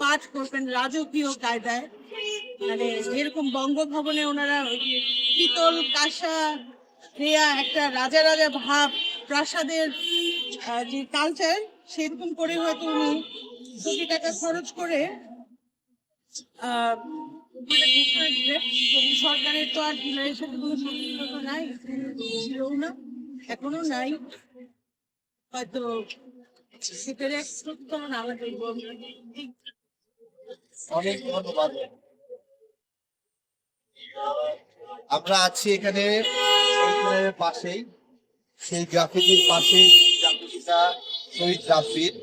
পাঠ করবেন রাজকীয় কায়দায়। মানে যেরকম বঙ্গভবনে ওনারা পিতল কাঁসা দেয়া একটা রাজা রাজা ভাব, প্রাসাদের যে কালচার সেরকম করে হয়তো উনি কোটি টাকা খরচ করে মানে। সরকারের তো আর কোনো সম্পর্ক নাই ছিলও না এখনও নাই। হয়তো আমরা। আছি এখানে পাশেই, সেই গ্রাফিতির পাশে শহীদ গ্রাফিত।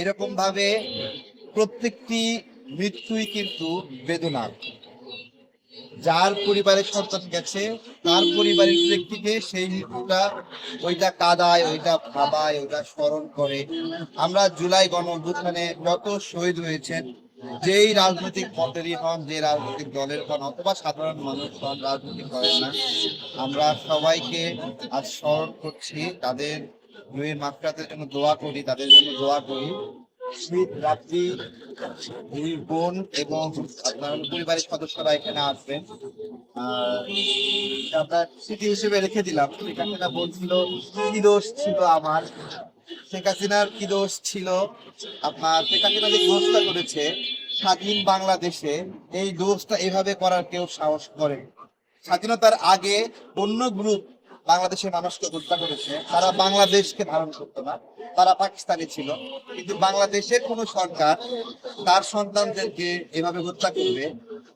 এরকম ভাবে প্রত্যেকটি মৃত্যুই কিন্তু বেদনার। যার পরিবারের সন্তান গেছে, তার পরিবারের ব্যক্তিকে সেই মৃত্যুটা ওইটা কাদায়, ওইটা ভাবায়, ওইটা স্মরণ করে। আমরা জুলাই গণ যত শহীদ হয়েছেন, যেই রাজনৈতিক মতেরই হন, যে রাজনৈতিক দলের হন, অথবা সাধারণ মানুষ হন, রাজনৈতিক করেন না, আমরা সবাইকে আজ স্মরণ করছি, তাদের দুই মাত্রাদের জন্য দোয়া করি, তাদের জন্য দোয়া করি। শীত রাত্রি দুই বোন এবং আপনার পরিবারের সদস্যরা এখানে আসবেন। আমরা স্মৃতি হিসেবে রেখে দিলাম বলছিল কি দোষ ছিল আমার? শেখ হাসিনার কি দোষ ছিল? আপনার শেখ হাসিনা যে দোষটা করেছে স্বাধীন বাংলাদেশে, এই দোষটা এভাবে করার কেউ সাহস করে স্বাধীনতার আগে অন্য গ্রুপ বাংলাদেশের মানুষকে হত্যা করেছে, তারা বাংলাদেশকে ধারণ করতো না। তারা পাকিস্তানি ছিল। কিন্তু বাংলাদেশের কোন সরকার তার সন্তানদেরকে এভাবে হত্যা করবে,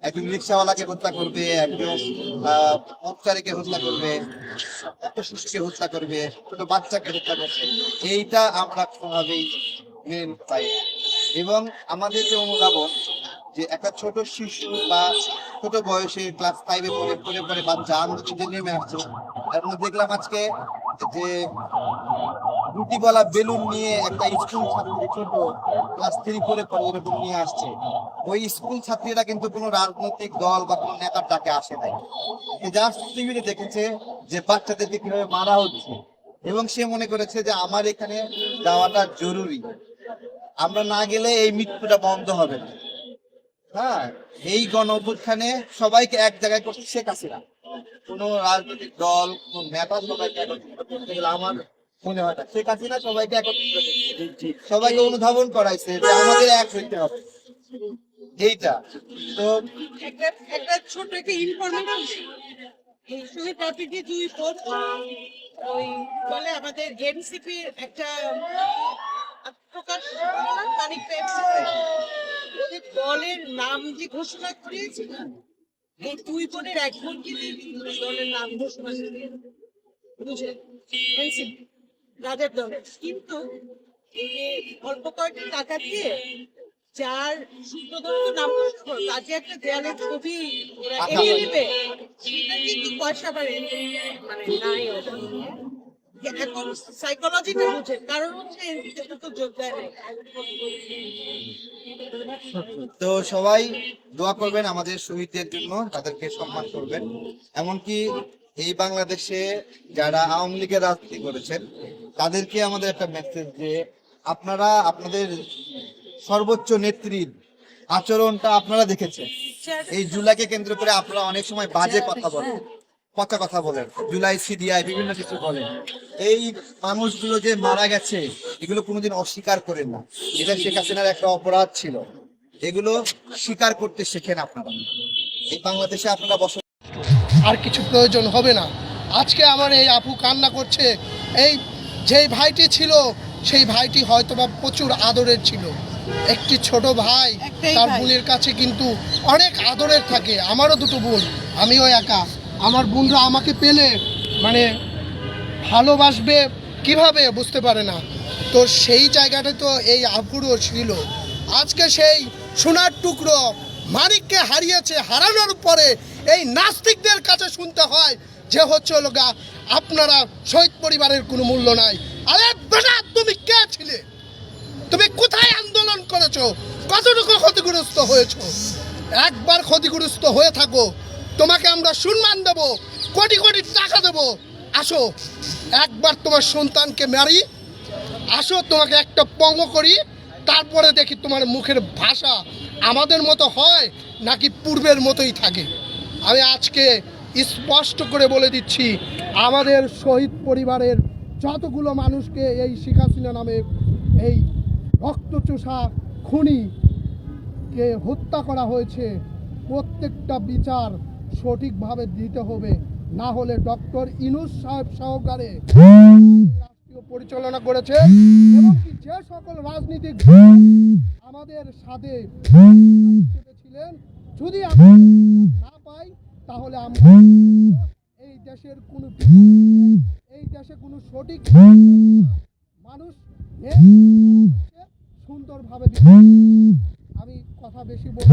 একজন রিক্সাওয়ালাকে হত্যা করবে, একজন পথচারীকে হত্যা করবে শিশুকে হত্যা করবে ছোট বাচ্চাকে হত্যা করবে, এইটা আমরা কোনোভাবেই মেনে পারি এবং আমাদের যে অনুধাবন যে একটা ছোট শিশু বা ছোট বয়সে ক্লাস ফাইভে পড়ে পড়ে পড়ে বাচ্চা আন্দোলনে নেমে আসছে দেখলাম আজকে যে রুটিওয়ালা বেলুন নিয়ে একটা স্কুল ছাত্রী ছোট ক্লাস থ্রি, ফোরে পড়ে এরকম নিয়ে আসছে। ওই স্কুল ছাত্রীরা কিন্তু কোনো রাজনৈতিক দল বা কোনো নেতার ডাকে আসে নাই। জাস্ট টিভিতে দেখেছে যে বাচ্চাদেরকে কীভাবে মারা হচ্ছে। এবং সে মনে করেছে যে আমার এখানে যাওয়াটা জরুরি। আমরা না গেলে এই মৃত্যুটা বন্ধ হবে না। হ্যাঁ এই গণ অভ্যুত্থানে সবাইকে এক জায়গায় করছে শেখ হাসিনা। কোনো রাজনৈতিক দল, কোন নেতা সবাইকে আমার মনে হয় না। শেখ হাসিনা সবাইকে সবাইকে অনুধাবন করাইছে যে আমাদের এক হইতে হবে। এইটা। তো একটা একটা ছোট একটা ইনফরমেশন এই শহীদ টপিকে দুই বোন ওই বলে আমাদের এনসিপি একটা প্রকাশ দলের নাম যে ঘোষণা করিয়েছে এই দুই বোনের এক বোনকে দলের নাম ঘোষণা করে এনসিপি রাজার দলের কিন্তু এই অল্প কয়েকটি টাকা দিয়ে যার সুপ্রদত্ত নাম তাকে একটা দেয়ালে ছবি ওরা এগিয়ে নেবে সেটা কিন্তু পয়সা বাড়ে। মানে নাই এখন সাইকোলজিটা বুঝে কারণ হচ্ছে তো যোগ দেয় তো সবাই দোয়া করবেন আমাদের শহীদদের জন্য তাদেরকে সম্মান করবেন। এমনকি এই বাংলাদেশে যারা আওয়ামী লীগের রাজনীতি করেছেন, তাদেরকে আমাদের একটা মেসেজ যে আপনারা আপনাদের সর্বোচ্চ নেত্রীর আচরণটা আপনারা দেখেছেন। এই জুলাইকে কেন্দ্র করে আপনারা অনেক সময় বাজে কথা বলেন, পচা কথা বলেন, জুলাই সিডিআই বিভিন্ন কিছু বলেন। এই মানুষগুলো যে মারা গেছে, এগুলো কোনোদিন অস্বীকার করেন না। এটা শেখ হাসিনার একটা অপরাধ ছিল। এগুলো স্বীকার করতে শেখেন আপনারা। এই বাংলাদেশে আপনারা বসবাস আর কিছু প্রয়োজন হবে না। আজকে আমার এই আপু কান্না করছে। এই যেই ভাইটি ছিল সেই ভাইটি হয়তো বা প্রচুর আদরের ছিল। একটি ছোট ভাই তার বোনের কাছে কিন্তু অনেক আদরের থাকে। আমারও দুটো বোন আমিও একা। আমার বোনরা আমাকে পেলে মানে ভালোবাসবে কীভাবে বুঝতে পারে না। তো সেই জায়গাটা তো এই আপুরও ছিল। আজকে সেই সোনার টুকরো মানিককে হারিয়েছে হারানোর পরে এই নাস্তিকদের কাছে শুনতে হয় যে হচ্ছে গা, আপনারা শহীদ পরিবারের কোনো মূল্য নাই। আরে বেটা, তুমি কে ছিলে? তুমি কোথায় আন্দোলন করেছ? কতটুকু ক্ষতিগ্রস্ত হয়েছো? একবার ক্ষতিগ্রস্ত হয়ে থাকো। তোমাকে আমরা সম্মান দেব, কোটি কোটি টাকা দেব। আসো, একবার তোমার সন্তানকে মারি, আসো, তোমাকে একটা পঙ্গ করি, তারপরে দেখি তোমার মুখের ভাষা আমাদের মতো হয় নাকি পূর্বের মতোই থাকে। আমি আজকে স্পষ্ট করে বলে দিচ্ছি, আমাদের শহীদ পরিবারের যতগুলো মানুষকে এই শেখ হাসিনা নামে এই রক্তচোষা খুনি কে হত্যা করা হয়েছে, প্রত্যেকটা বিচার সঠিকভাবে দিতে হবে। না হলে ডক্টর ইনুস সাহেব সহকারে রাষ্ট্রীয় পরিচালনা করেছে এবং যে সকল রাজনীতিক আমাদের সাথে ছিলেন, যদি আমরা না পাই তাহলে আমরা এই দেশের কোনো এই দেশে কোনো সঠিক মানুষ সুন্দরভাবে আমি কথা বেশি বলি